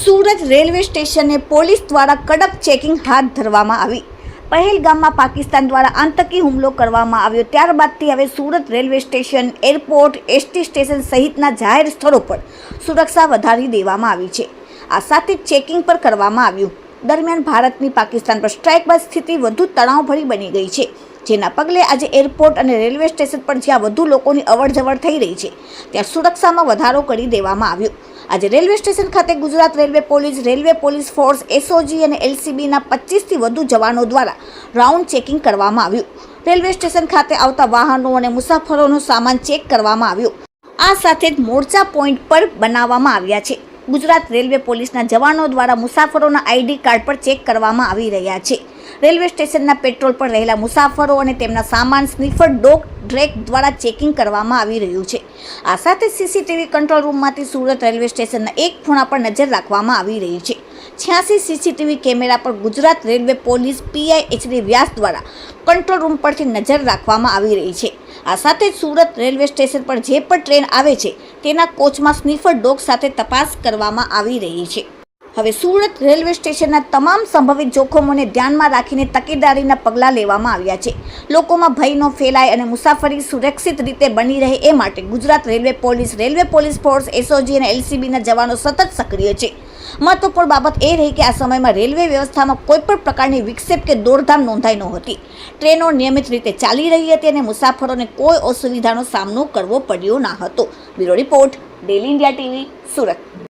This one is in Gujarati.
સુરત રેલવે સ્ટેશને પોલીસ દ્વારા કડક ચેકિંગ હાથ ધરવામાં આવી. પહેલગામમાં પાકિસ્તાન દ્વારા આતંકી હુમલો કરવામાં આવ્યો ત્યારબાદથી હવે Surat railway station, airport, ST station સહિતના જાહેર સ્થળો પર સુરક્ષા વધારી દેવામાં આવી છે. આ સાથે ચેકિંગ પર કરવામાં આવ્યું. દરમિયાન ભારતની પાકિસ્તાન પર સ્ટ્રાઇક બાદ સ્થિતિ વધુ તણાવભરી બની ગઈ છે. જેના પગલે આજે એરપોર્ટ અને રેલવે સ્ટેશન પર જ્યાં વધુ લોકોની અવરજવર થઈ રહી છે, ત્યાં સુરક્ષામાં વધારો કરી દેવામાં આવ્યો. આજે રેલવે સ્ટેશન ખાતે Gujarat railway police railway police force, SOG અને એલસીબીના પચીસથી વધુ જવાનો દ્વારા રાઉન્ડ ચેકિંગ કરવામાં આવ્યું. રેલવે સ્ટેશન ખાતે આવતા વાહનો અને મુસાફરોનો સામાન ચેક કરવામાં આવ્યો. આ સાથે જ મોરચા પોઈન્ટ પર બનાવવામાં આવ્યા છે. ગુજરાત રેલવે પોલીસના જવાનો દ્વારા મુસાફરોના આઈડી કાર્ડ પર ચેક કરવામાં આવી રહ્યા છે. રેલવે સ્ટેશનના પેટ્રોલ પર રહેલા મુસાફરો અને તેમના સામાન સ્નીફર ડોગ ડ્રેક દ્વારા ચેકિંગ કરવામાં આવી રહ્યું છે. આ સાથે સીસીટીવી કંટ્રોલ રૂમમાંથી સુરત રેલવે સ્ટેશનના એક ખૂણા પર નજર રાખવામાં આવી રહી છે. છ્યાસી સીસીટીવી કેમેરા પર Gujarat railway police PI H D દ્વારા કંટ્રોલ રૂમ પરથી નજર રાખવામાં આવી રહી છે. આ સાથે સુરત રેલવે સ્ટેશન પર જે પણ ટ્રેન આવે છે, તેના કોચમાં સ્નીફર ડોગ સાથે તપાસ કરવામાં આવી રહી છે. હવે સુરત રેલવે સ્ટેશનના તમામ સંભવિત જોખમોને ધ્યાનમાં રાખીને તકેદારીના પગલાં લેવામાં આવ્યા છે. લોકોમાં ભય ન ફેલાય અને મુસાફરી સુરક્ષિત રીતે બની રહે એ માટે Gujarat railway police railway police force, SOG અને એલસીબીના જવાનો સતત સક્રિય છે. મહત્વપૂર્ણ બાબત એ રહી કે આ સમયમાં રેલવે વ્યવસ્થામાં કોઈપણ પ્રકારની વિક્ષેપ કે દોડધામ નોંધાઈ નહોતી ટ્રેનો નિયમિત રીતે ચાલી રહી હતી અને મુસાફરોને કોઈ અસુવિધાનો સામનો કરવો પડ્યો ના હતો. Bureau report, daily India TV, Surat.